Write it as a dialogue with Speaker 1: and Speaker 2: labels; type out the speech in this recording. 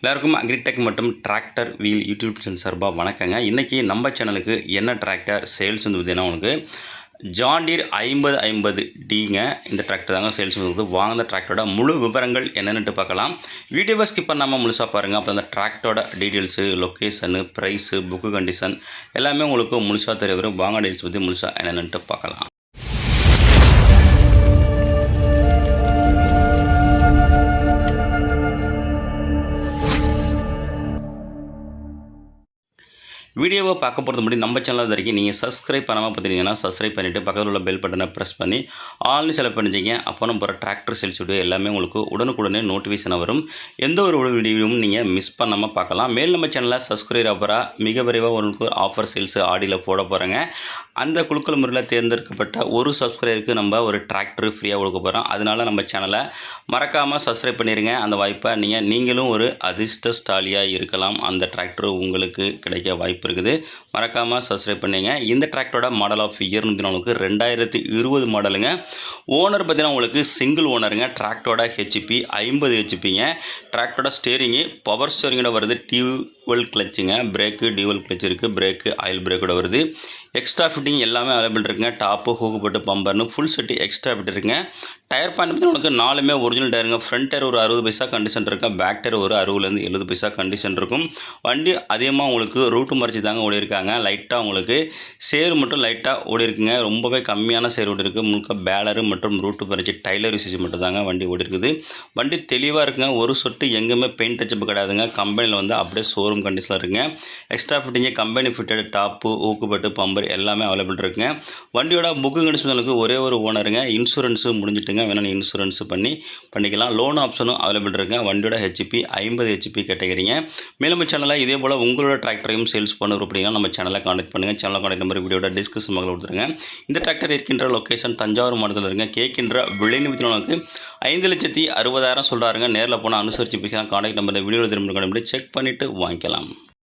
Speaker 1: எல்லாருக்கும் அக்ரிடெக் மற்றும் tractor wheel YouTube channel சார்பாக வணக்கங்க. இன்றைக்கி நம்ம சேனலுக்கு என்ன டிராக்டர் சேல்ஸ் வந்து பார்த்தீங்கன்னா உங்களுக்கு ஜாண்டீர் ஐம்பது ஐம்பது டிங்க இந்த டிராக்டர் தாங்க சேல்ஸ் வந்து வாங்கின டிராக்டரோட முழு விவரங்கள் என்னென்னுட்டு பார்க்கலாம். வீடியோவை ஸ்கிப் பண்ணாமல் முழுசாக பாருங்கள் அப்புறம் அந்த டிராக்டரோட details location price book condition எல்லாமே உங்களுக்கு முழுசாக தெரிய வரும். வாங்க டீட்டெயில்ஸ் பற்றி முழுசாக என்னென்னுட்டு பார்க்கலாம். வீடியோவை பார்க்க போகிறது முன்னாடி நம்ம சேனல் வரைக்கும் நீங்கள் சப்ஸ்கிரைப் பண்ணாமல் பார்த்துட்டீங்கன்னா சப்ஸ்கிரைப் பண்ணிவிட்டு பக்கத்தில் உள்ள பெல் பட்டனை ப்ரெஸ் பண்ணி ஆல்னு செலக்ட் பண்ணிச்சிங்க அப்போ நம்ம போகிற டிராக்டர் சேல்ஸ் வீடியோ எல்லாமே உங்களுக்கு உடனுக்குடனே நோட்டிஃபிகேஷன் வரும். எந்த ஒரு வீடியோவும் நீங்கள் மிஸ் பண்ணாமல் பார்க்கலாம். மேல் நம்ம சேனலில் சப்ஸ்கிரைப் ஆஃபராக மிக விரைவாக உங்களுக்கு ஆஃபர் சேல்ஸ் ஆடியில் போட போகிறேங்க அந்த குழுக்கள் முறையில் தேர்ந்தெடுக்கப்பட்ட ஒரு சப்ஸ்கிரைபருக்கு நம்ம ஒரு டிராக்டர் ஃப்ரீயாக கொடுக்க போகிறோம் அதனால நம்ம சேனலை மறக்காமல் சப்ஸ்கிரைப் பண்ணிடுங்க அந்த வாய்ப்பை நீங்கள் நீங்களும் ஒரு அதிர்ஷ்டஸ்டாலியாக இருக்கலாம். அந்த டிராக்டர் உங்களுக்கு கிடைக்க வாய்ப்பு இருக்குது. மறக்காமல் சப்ஸ்கிரைப் பண்ணிங்க. இந்த டிராக்டரோட மாடல் ஆஃப் இயர்னு உங்களுக்கு ரெண்டாயிரத்தி இருபது மாடலுங்க ஓனர் பார்த்தீங்கன்னா உங்களுக்கு சிங்கிள் ஓனருங்க டிராக்டரோட ஹெச்பி ஐம்பது ஹெச்பிங்க டிராக்டரோட ஸ்டேரிங்கு பவர் ஸ்டேரிங்கோட வருது டியூ டியூவல் கிளச்சுங்க பிரேக்கு டியூவல் கிளச் இருக்குது பிரேக்கு ஆயில் பிரேக்கோட வருது. எக்ஸ்ட்ரா ஃபிட்டிங் எல்லாமே அவைலபிள் இருக்குங்க. டாப்பு ஹூக்கு போட்டு பம்பர்னு ஃபுல் செட்டு எக்ஸ்ட்ரா ஃபிட் இருக்குங்க. டயர் பாயிண்ட் பற்றி உங்களுக்கு நாலுமே ஒரிஜினல் டயருங்க ஃப்ரண்ட் டயர் ஒரு அறுபது பைசா கண்டிஷன் இருக்கும் பேக் டயர் ஒரு அறுபதுலேருந்து எழுபது பைசா கண்டிஷன் இருக்கும். வண்டி அதிகமாக உங்களுக்கு ரூட்டு மறைச்சி தாங்க ஓடி இருக்காங்க லைட்டாக உங்களுக்கு சேரு மட்டும் லைட்டாக ஓடி இருக்குங்க ரொம்பவே கம்மியான சேர் ஓடி இருக்குது முழுக்க பேலரு மற்றும் ரூட்டு மறைச்சி டைலர் யூசேஜ் மட்டும் தாங்க வண்டி ஓடி இருக்குது வண்டி தெளிவாக இருக்குங்க. ஒரு சொட்டு எங்கேயுமே பெயிண்ட் டச்சப் கிடையாதுங்க. கம்பெனியில் வந்து அப்படியே ஷோரூம் கண்டிஷனில் இருக்குங்க. எக்ஸ்ட்ரா ஃபிட்டிங்க கம்பெனி ஃபிட்டட் டாப்பு ஊக்குப்பட்டு பம்பர் எல்லாமே அவைலபிள் இருக்குங்க. வண்டியோட புக்கு கண்டிஷனுக்கு ஒரே ஒரு ஓனருங்க இன்சூரன்ஸு முடிஞ்சிட்டுங்க. வேணால் இன்சூரன்ஸ் பண்ணி பண்ணிக்கலாம். லோன் ஆப்ஷனும் அவைலபிள் இருக்குங்க. வண்டியோட ஹெச்பி ஐம்பது ஹெச்பி கேட்டகரிங்க. மேலும் சேனலில் இதே போல் உங்களோட டிராக்டரையும் சேல்ஸ் பண்ணணும் அப்படின்னா நம்ம சேனலை காண்டாக்ட் பண்ணுங்கள் சேனல் காண்டாக்ட் நம்பர் வீடியோட டிஸ்கிரிப்ஷன் மகள் கொடுத்துருங்க. இந்த டிராக்டர் இருக்கின்ற லொக்கேஷன் தஞ்சாவூர் மாவட்டத்தில் இருங்க கேட்கின்ற விலை ஐந்து லட்சத்தி அறுபதாயிரம் சொல்கிறாருங்க நேரில் போனால் அனுசரித்து பேசலாம் காண்டாக்ட் நம்பர் வீடியோ திரும்ப செக் பண்ணிவிட்டு வாங்கிக்கலாம். ஆரம்பிக்கலாம்